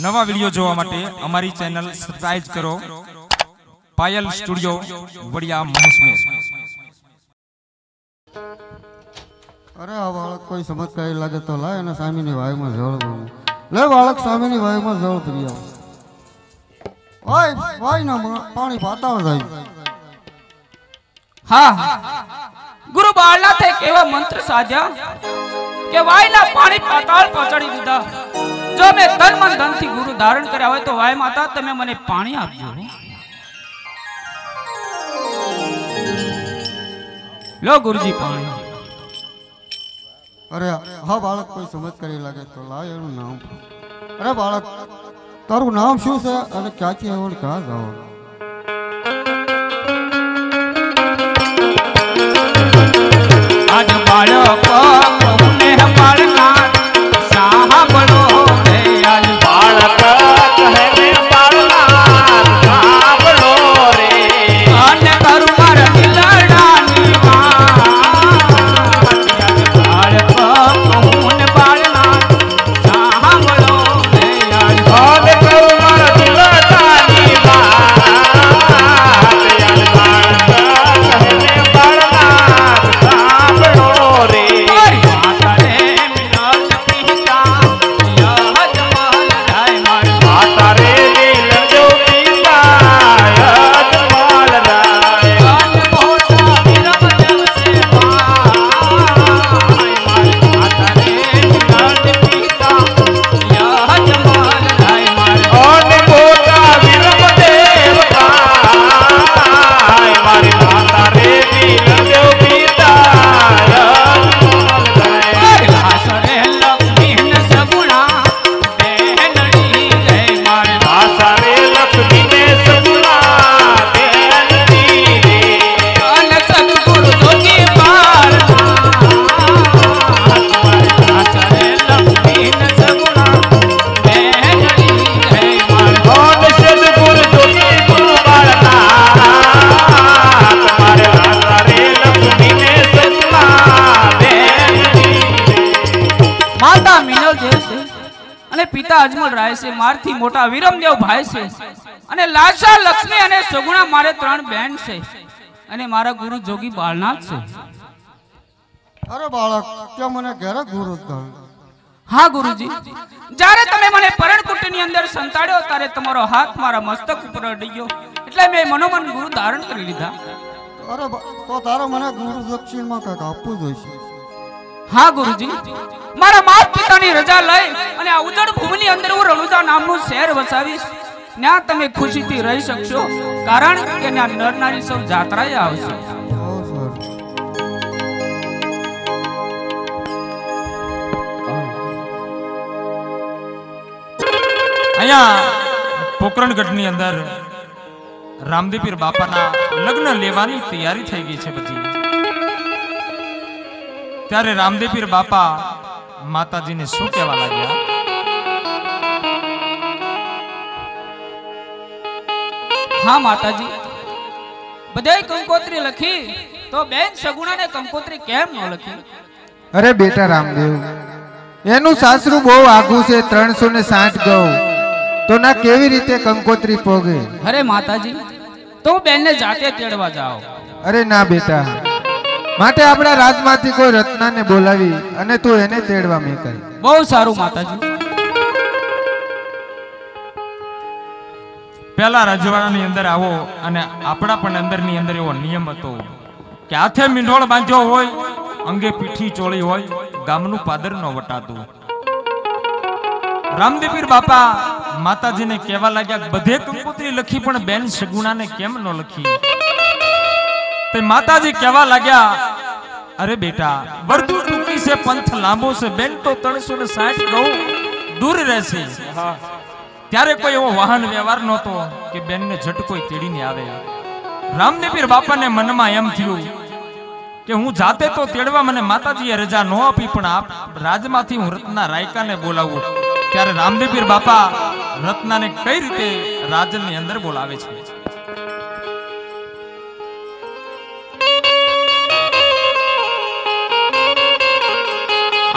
નવા વીડિયો જોવા માટે અમારી ચેનલ સબસ્ક્રાઇબ કરો. પાયલ સ્ટુડિયો વડિયા મહેશમેશ અરે આ બાળક કોઈ ચમત્કારી લાગે તો લાય અને સ્વામીની વાયુમાં જળ ભરું લે બાળક સ્વામીની વાયુમાં જળ પ્રિય ઓય ઓય ના પાણી જાય. હા ગુરુ બાળનાથે કેવા મંત્ર સાધ્યા કે વાયના પાણી પાતાળ પહોંચાડી દીધા. જો મેં તન મન ધનથી ગુરુ ધારણ કર્યા હોય તો વાય માતા તમે મને પાણી આપજો. લો ગુરુજી પાણી. અરે હા બાળક કોઈ ચમત્કારી લાગે તો લાય એનું નામ. અરે બાળક તારું નામ શું છે અને ક્યાંથી આવ્યો ક્યાં જાવ આજ બાળક બાળના અને પિતા અજમલ રાય છે મારથી મોટા વિરમદેવ ભાઈ છે. અને લાશા લક્ષ્મી અને સગુણા મારે ત્રણ બેન છે. અને મારા ગુરુ જોગી બાળનાથ છે. અરે બાળક ત્યાં મને ઘરે ગુરુ હા ગુરુજી. જ્યારે તમે મને પરણકુટીની અંદર સંતાડ્યો ત્યારે તમારો હાથ મારા મસ્તક ઉપર અડી ગયો એટલે મેં મનોમન ગુરુ ધારણ કરી લીધા. અરે તો તારો મને ગુરુ દક્ષિણમાં કંઈક આપવું જોઈશે. હા, ગુરુજી. મારા માત પિતાની રજા લઈ અને આ ઉજળ ભૂમિની અંદર હું રણુજા નામનું શહેર વસાવીશ. ત્યાં તમે ખુશીથી રહી શકશો, કારણ કે ત્યાં નરનારી સૌ જાત્રાએ આવશે. અહીંયા પોકરણગઢની અંદર રામદીપીર બાપાના લગ્ન લેવાની તૈયારી થઈ ગઈ છે બધી. ત્યારે રામદેવીર બાપા માતાજીને શું કહેવા લાગ્યા? હા માતાજી. બધાય કંકોત્રી લખી. તો બેન સગુણાને કંકોત્રી કેમ ન લખી? અરે બેટા રામદેવ એનું સાસરું બહુ આઘું છે ત્રણસો ને સાઠ ગૌ. તો ના કેવી રીતે કંકોત્રી પોગે? અરે માતાજી તો હું બેનને જાતે તેડવા જાઓ. અરે ના બેટા માટે આપણા રાજમાંથી કોઈ રત્નાને બોલાવી અને તું એને તેડવા મેં કરી બહુ સારું, માતાજી. પહેલા રજવાડાની અંદર આવો અને આપણા પણ અંદરની અંદર એવો નિયમ હતો કે હાથે મીંઢોળ બાંધ્યો હોય, અંગે પીઠી ચોળી હોય, ગામનું પાદર ન વટાતું. રામદેવીર બાપા માતાજીને કહેવા લાગ્યા, બધે કંકોત્રી લખી, પણ બેન સગુણાને કેમ ન લખી? તે માતાજી કહેવા લાગ્યા અરે બેટા વર્તુ ટૂંકી છે, પંથ લાંબો છે, બેન તો ત્રણસો ને સાઠ ગૌ દૂર રહેશે. ત્યારે કોઈ એવો વાહન વ્યવહાર નહોતો કે બેનને ઝટ કોઈ તેડીને આવે. રામદેવીર બાપાને મનમાં એમ થયું કે હું જાતે તો તેડવા મને માતાજીએ રજા ન આપી, પણ આપ રાજમાંથી હું રત્ના રાયકાને બોલાવું. ત્યારે રામદેવીર બાપા રત્નાને કઈ રીતે રાજની અંદર બોલાવે છે?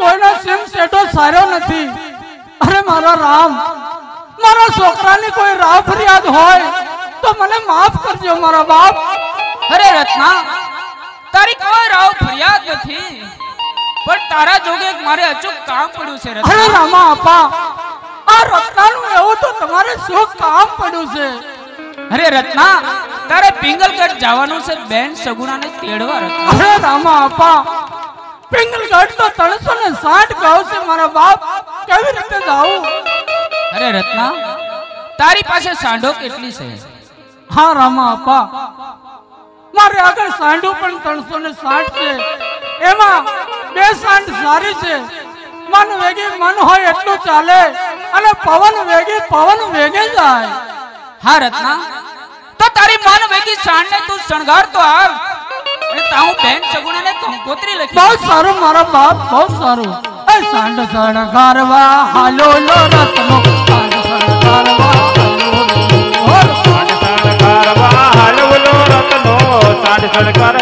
કોઈનો સિંહ સેટો સારો નથી. અરે મારા રામ મારા છોકરાની કોઈ રાહ ફરિયાદ હોય તો મને માફ કરજો મારા બાપ. અરે રત્ના તારી કોઈ રાવ ફરિયાદ નથી પણ તારા જોગે મારે અચૂક કામ પડ્યું છે અરે રામા આપા આ રત્નાનું એવું તો તમારે શું કામ પડ્યું છે? અરે રત્ના તારે પિંગલગઢ જવાનું છે બેન સગુણાને તેડવા રત્ના. અરે રામા આપા પિંગલગઢ તો ત્રણસો ને સાઠ કહું છું મારા બાપ કેવી રીતે જાઉં? અરે રત્ના તારી પાસે સાંઢો કેટલી છે? હા રામા આપા મારે આગળ સાંઢું પણ ત્રણસો ને સાઠ છે. એમાં બે સાંઢ સારી છે. મન વેગે મન હોય એટલું ચાલે. અને પવન વેગે પવન વેગે જાય. હા રત્ના. તો તારી મન વેગી સાંઢને તું શણગાર તો આવ. અને તાઉ બેન સગુણાને કંકોત્રી બહુ સારું મારા બાપ બહુ સારું. એ સાંઢ શણગારવા હાલો લો રત્નો સાંઢ શણગારવા હાલો લો. સાંડ સાંડ રત્નો સાંડ સાંડ કરવા